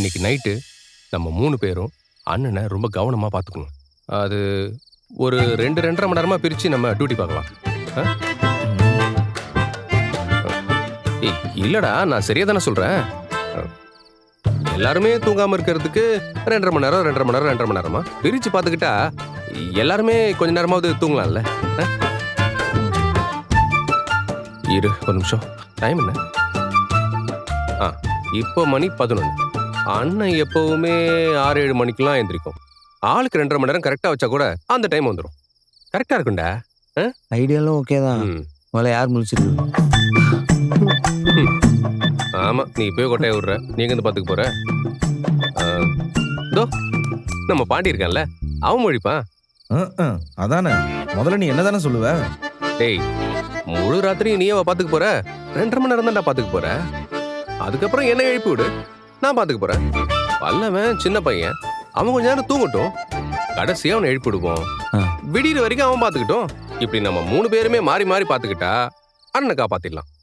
இன்னைக்கு நைட்டு நம்ம மூணு பேரும் அண்ணனை ரொம்ப கவனமாக பார்த்துக்கணும். அது ஒரு ரெண்டு ரெண்டரை மணி நேரமாக பிரித்து நம்ம டியூட்டி பார்க்கலாம். ஆ? இல்லைடா நான் சரியாக தானே சொல்கிறேன் எல்லாருமே தூங்காமல் இருக்கிறதுக்கு ரெண்டரை மணி நேரம் ரெண்டரை மணி நேரம் ரெண்டரை மணி நேரமா? பிரித்து பார்த்துக்கிட்டா எல்லாருமே கொஞ்ச நேரமாவது தூங்கலாம்ல? இரு ஒரு நிமிஷம். டைம் என்ன? ஆ இப்போ மணி பதினொன்று அண்ணன் எப்பவுமே ஆறு ஏழு மணிக்கெல்லாம் எந்திரிக்கும். ஆளுக்கு ரெண்டரை மணி நேரம் கரெக்டாக வச்சா கூட அந்த டைம் வந்துடும் கரெக்டாக இருக்கும்டா. ஐடியாலும் ஓகே தான் ம். முதல்ல யார் முடிச்சிருக்கு ஆமா நீ போய் கொட்டையை விடுற. நீங்க வந்து பாத்துக்க போற? ஆ, இதோ நம்ம பாண்டி இருக்கான்ல அவன் மொழிப்பான். அஹ், அஹ், அதானே. முதல்ல நீ என்னதானே சொல்லுவ? டேய் முழு ராத்திரி நீ அவ பாத்துக்க போற? ரெண்டரை மணி நேரம் தான்டா பாத்துக்க போற? அதுக்கப்புறம் என்ன எழுப்பி விடு? நான் பாத்துக்க போறேன். வல்லவன் சின்ன பையன். அவன் கொஞ்ச நேரம் தூங்கட்டும். கடைசியா அவனை எழுப்பி விடுவோம். ஆ. விடிகிற வரைக்கும் அவன் பாத்துக்கிட்டோம். இப்படி நம்ம மூணு பேருமே மாறி மாறி பாத்துக்கிட்டா அண்ணனை காப்பாத்திடலாம்.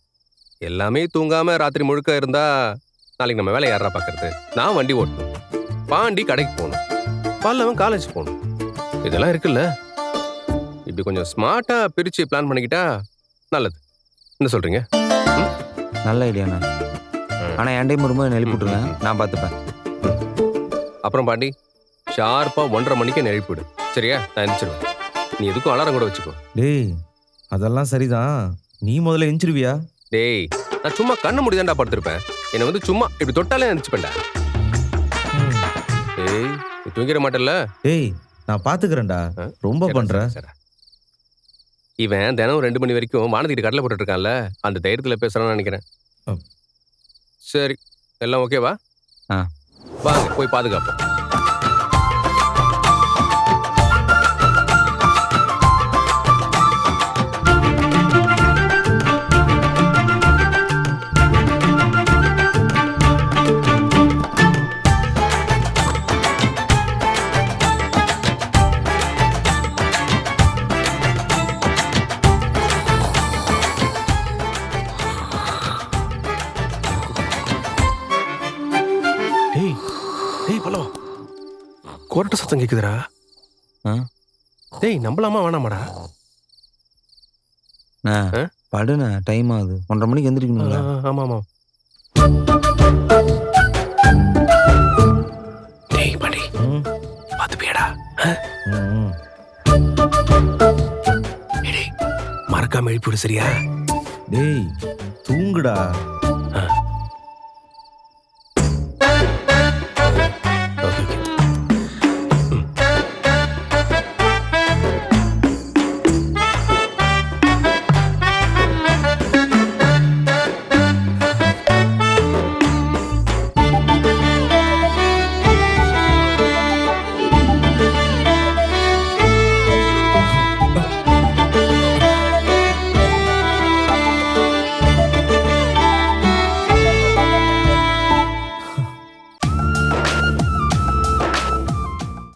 எல்லாமே தூங்காம ராத்திரி முழுக்க இருந்தா நாளைக்கு நம்ம வேலை யாரா பாக்குறது? நான் வண்டி ஓட்டணும். பாண்டி கடைக்கு போகணும். பல்லவன் காலேஜ் போகணும். இதெல்லாம் இருக்குல்ல? இப்படி கொஞ்சம் ஸ்மார்ட்டா பிரிச்சு பிளான் பண்ணிக்கிட்டா நல்லது. என்ன சொல்றீங்க? நல்ல ஐடியாண்ணா ஆனால் என் டைம் வரும்போது என்னை எழுப்பிட்டுருங்க நான் பார்த்துப்பேன். அப்புறம் பாண்டி ஷார்ப்பா ஒன்றரை மணிக்கு என்னை எழுப்பிவிடு சரியா? நான் எந்திரிச்சிருவேன். நீ எதுக்கும் அலாரம் கூட வச்சுக்கோ. டேய் அதெல்லாம் சரிதான். நீ முதல்ல எஞ்சிருவியா டேய் நான் சும்மா கண்ணு முடிதாண்டா படுத்திருப்பேன். என்னை வந்து சும்மா இப்படி தொட்டாலே நினைச்சுப்பேன்டா. டேய் நீ தூங்கிட மாட்டல்ல? டேய் நான் பாத்துக்கிறேன்டா ஆ? ரொம்ப பண்ற. இவன் தினம் ரெண்டு மணி வரைக்கும் வானதிட்டு கடலை போட்டுட்டு இருக்கான்ல. அந்த தைரியத்துல பேசுறான்னு நினைக்கிறேன். சரி. எல்லாம் ஓகேவா ஆ. வாங்க போய் பாதுகாப்போம். கோரட்ட சத்தம் கேக்குதுடா. ஆ? டேய் நம்பலாமா வேணாமாடா? படுண்ணே டைம் ஆகுது. ஒன்றரை மணிக்கு எந்திரிக்கணுங்களா ஆ, ஆமா ஆமா டேய் பாண்டி ம், பார்த்து. டேய் மறக்காம எழுப்பிவிடு சரியா? டேய் தூங்குடா.